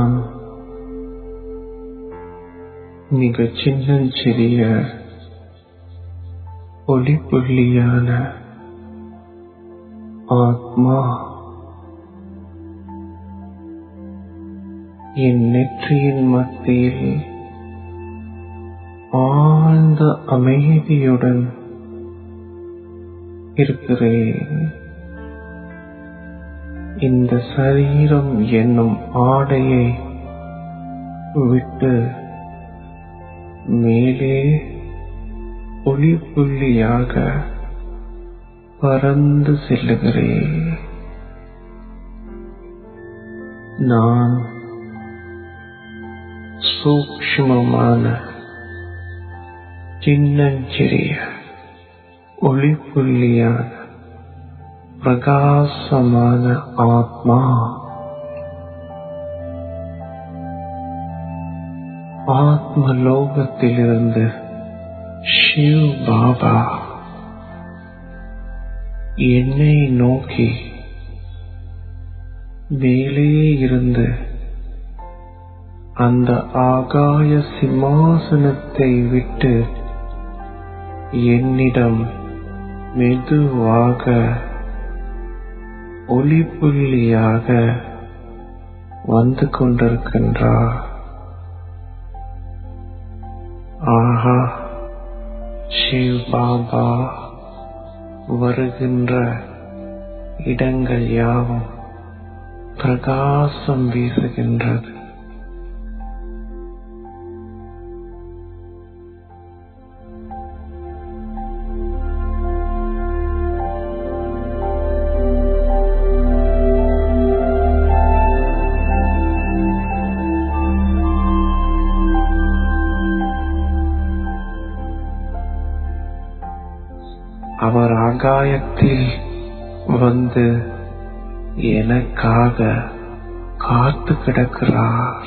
நான் மிகச் சின்னஞ்சிறிய ஒளிப்புள்ளியான ஆத்மா என் நெற்றியின் மத்தியில் ஆழ்ந்த அமைதியுடன் இருக்கிறேன். இந்த சரீரம் என்னும் ஆடையை விட்டு மேலே ஒளி புள்ளியாக பறந்து செல்லுகிறேன். நான் சூக்ஷ்மமான சின்னஞ்சிறிய ஒளி புள்ளியான பிரகாசமான ஆத்மா. ஆத்ம லோகத்திலிருந்து ஷிவ் பாபா என்னை நோக்கி மேலே இருந்து அந்த ஆகாய சிம்மாசனத்தை விட்டு என்னிடம் மெதுவாக ஒளி புள்ளியாக வந்து கொண்டிருக்கின்றார் ஆஹா ஷிவ் பாபா வருகின்ற இடங்கள் யாவும் பிரகாசம் வீசுகின்றது. அவர் ஆகாயத்தில் வந்து எனக்காக காத்து கிடக்கிறார்.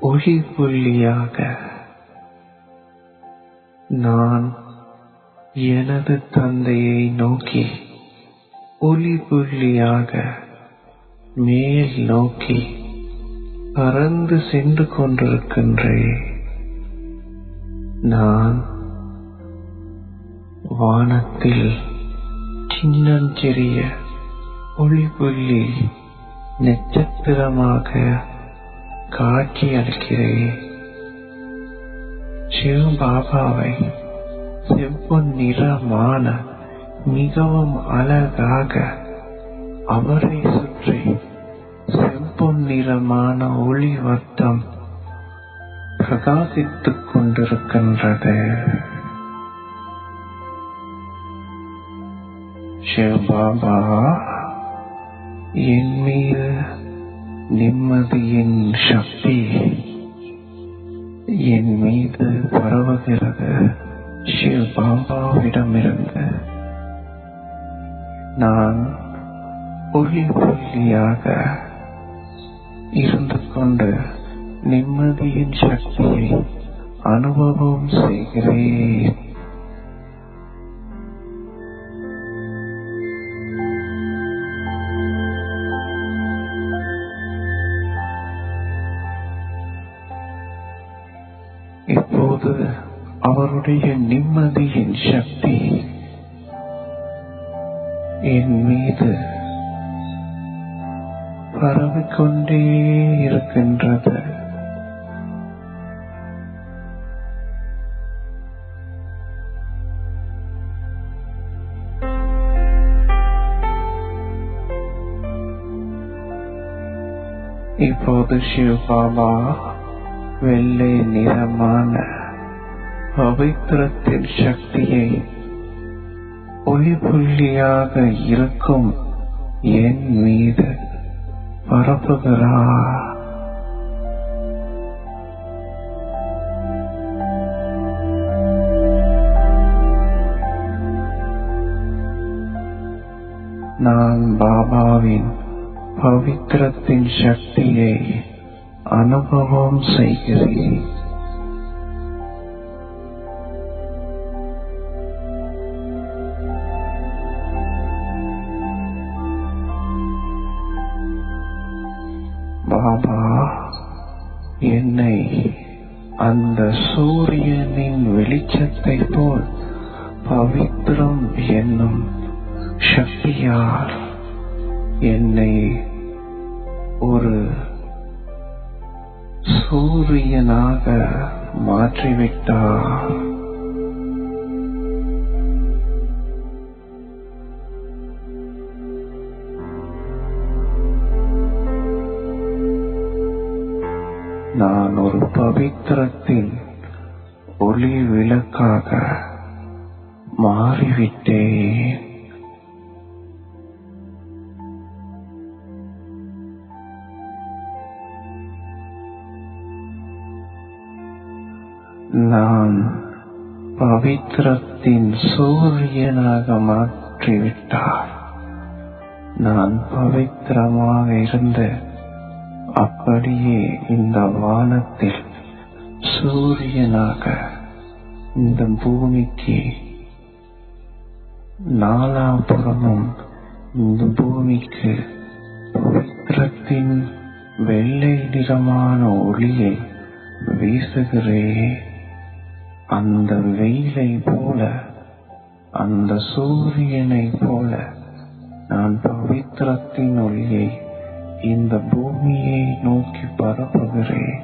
ஒளி புள்ளியாக நான் எனது தந்தையை நோக்கி ஒளிபுள்ளியாக மேல் நோக்கி பறந்து சென்று கொண்டிருக்கின்றேன். நான் வானத்தில் சின்னஞ்சிறிய ஒளிபுள்ளி நட்சத்திரமாக காட்சி அளிக்கிறேன். சிவ செவ்வொன் நிறமான மிகவும் அழகாக அவரை சுற்றி செம்பொன் நிறமான ஒளி வட்டம் பிரகாசித்துக் கொண்டிருக்கின்றது. சிவபாபா என் நிம்மதியின் சக்தி என் மீது பரவுகிறது. சிவபாபாவிடமிருந்து நான் ஒளி புள்ளியாக இருந்து கொண்டு நிம்மதியின் சக்தியை அனுபவம் செய்கிறேன். இப்போது அவருடைய நிம்மதியின் சக்தி என் மீது பரவிக்கொண்டே இருக்கின்றது. இப்போது சிவபாபா வெள்ளை நிறமான பவித்திரத்தின் சக்தியை ஒளிபுள்ளியாக இருக்கும் என் மீது பரப்புகிறார் நான் பாபாவின் பவித்திரத்தின் சக்தியை அனுபவம் செய்கிறேன். பாபா என்னை அந்த சூரியனின் வெளிச்சத்தை போல் பவித்ரம் என்னும் சக்தியார் என்னை ஒரு சூரியனாக மாற்றிவிட்டார் நான் ஒரு பவித்திரத்தின் ஒளி விளக்காக மாறிவிட்டேன். நான் பவித்திரத்தின் சூரியனாக மாற்றிவிட்டார். நான் பவித்திரமாக இருந்து அப்படியே இந்த வானத்தில் சூரியனாக இந்த பூமிக்கு நாலாபுறமும் இந்த பூமிக்கு பவித்திரத்தின் வெள்ளை நிறமான ஒளியை வீசுகிறேன். அந்த வெயிலை போல அந்த சூரியனை போல நான் பவித்திரத்தின் ஒளியை இந்த பூமியை நோக்கி பரப்புகிறேன்.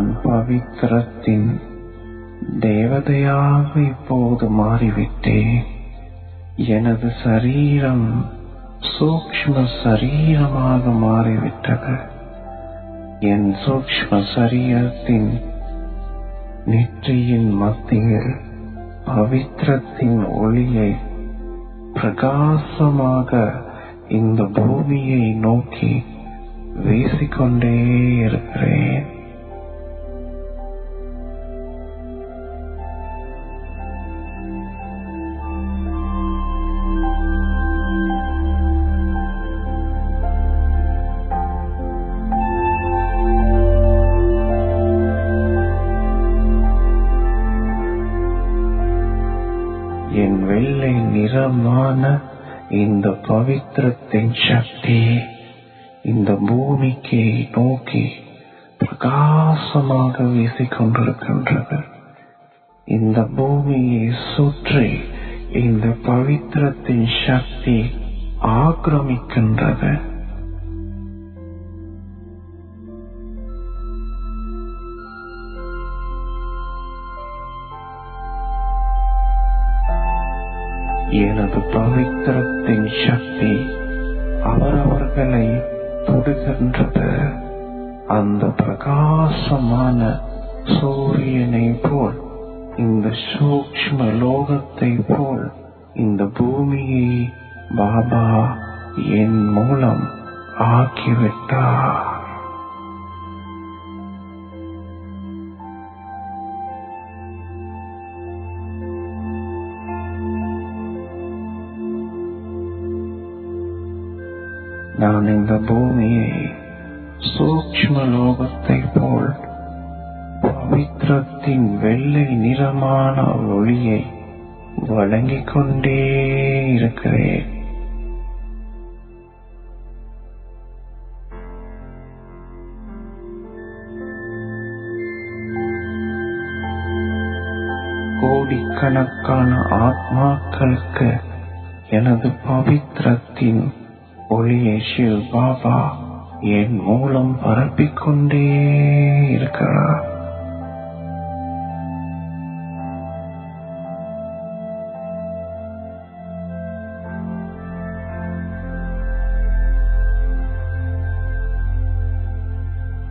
நான் பவித்திரத்தின் தேவதையாக இப்போது மாறிவிட்டேன். எனது சரீரம் சூக்ஷ்ம சரீரமாக மாறிவிட்டது. என் சூக்ஷ்ம சரீரத்தின் நெற்றியின் மத்தியில் பவித்திரத்தின் ஒளியை பிரகாசமாக இந்த பூமியை நோக்கி வீசிக்கொண்டே இருக்கிறேன். நிறமான இந்த பவித்திரத்தின் சக்தி இந்த பூமிக்கு நோக்கி பிரகாசமாக வீசிக்கொண்டிருக்கின்றது. இந்த பூமியை சுற்றி இந்த பவித்திரத்தின் சக்தி ஆக்கிரமிக்கின்றது. எனது பவித்திரத்தின் சக்தி அவரவர்களை தொடுகின்றது. அந்த பிரகாசமான சூரியனை போல் இந்த சூக்ஷ்ம லோகத்தை போல் இந்த பூமியை பாபா என் மூலம் ஆக்கிவிட்டார். நான் இந்த பூமியை சூக்ஷ்ம லோகத்தை போல் பவித்திரத்தின் வெள்ளை நிறமான ஒளியை வழங்கிக் கொண்டே இருக்கிறேன் கோடிக்கணக்கான ஆத்மாக்களுக்கு எனது பவித்திரத்தின் ஒளியை சிவ் பாபா என் மூலம் பரப்பிக் கொண்டே இருக்கிறார்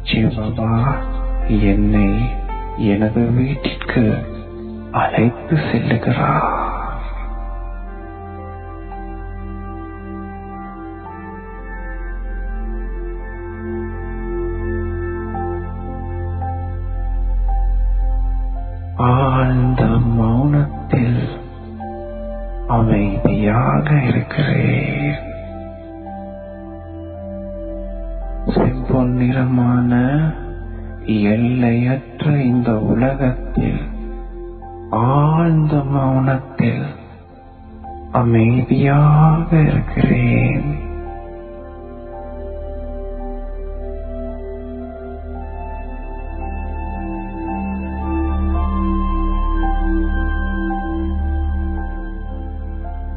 சிவபா என்னை எனது வீட்டிற்கு அழைத்து செல்லுகிறார். எல்லையற்ற இந்த உலகத்தில் ஆழ்ந்த மௌனத்தில் அமைதியாக இருக்கிறேன்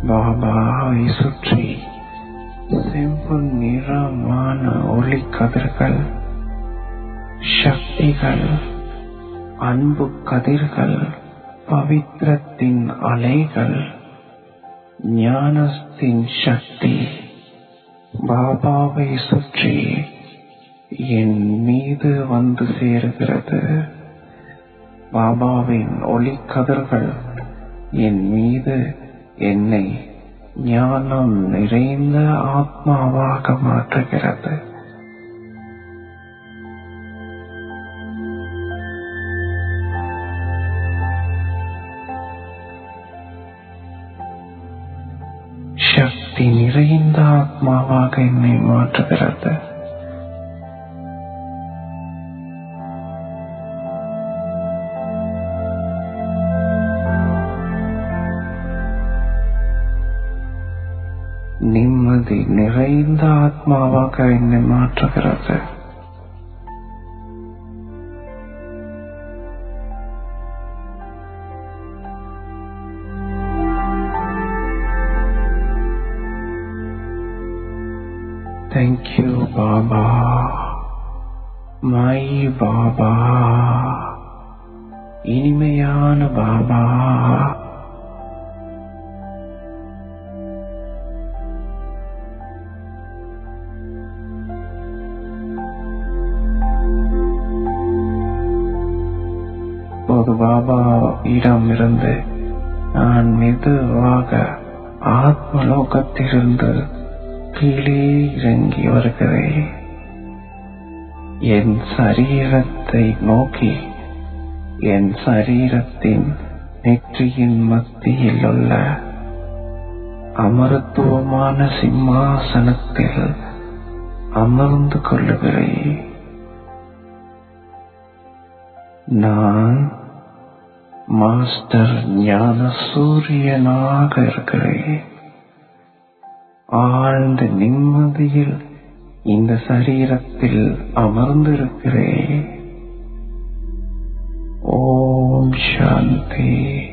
பாபாவை சுற்றி செம்பொன் நிறமான ஒளி கதிர்கள் சக்திகள் அன்பு கதிர்கள் பவித்திரத்தின் அலைகள் ஞானத்தின் சக்தி பாபாவை சுற்றி என் மீது வந்து சேருகிறது. பாபாவின் ஒளி கதிர்கள் என் மீது என்னை ஞானம் நிறைந்த ஆத்மாவாக மாற்றுகிறது. நிறைந்த ஆத்மாவாக என்னை மாற்றுகிறது நிம்மதி நிறைந்த ஆத்மாவாக என்னை மாற்றுகிறது மை பாபா. இனிமையான பாபா. ஒரு பாபா இடம் இருந்து நான் மெதுவாக ஆத்மலோகத்திலிருந்து கீழே இறங்கி வருகிறேன். என் சரீரத்தை நோக்கி என் சரீரத்தின் நெற்றியின் மத்தியில் உள்ள அமரத்துவமான சிம்மாசனத்தில் அமர்ந்து கொள்ளுகிறேன். நான் மாஸ்டர் ஞான சூரியனாக இருக்கிறேன். ஆழ்ந்த நிம்மதியில் இந்த சரீரத்தில் அமர்ந்திருக்கிறேன். ஓம் சாந்தி.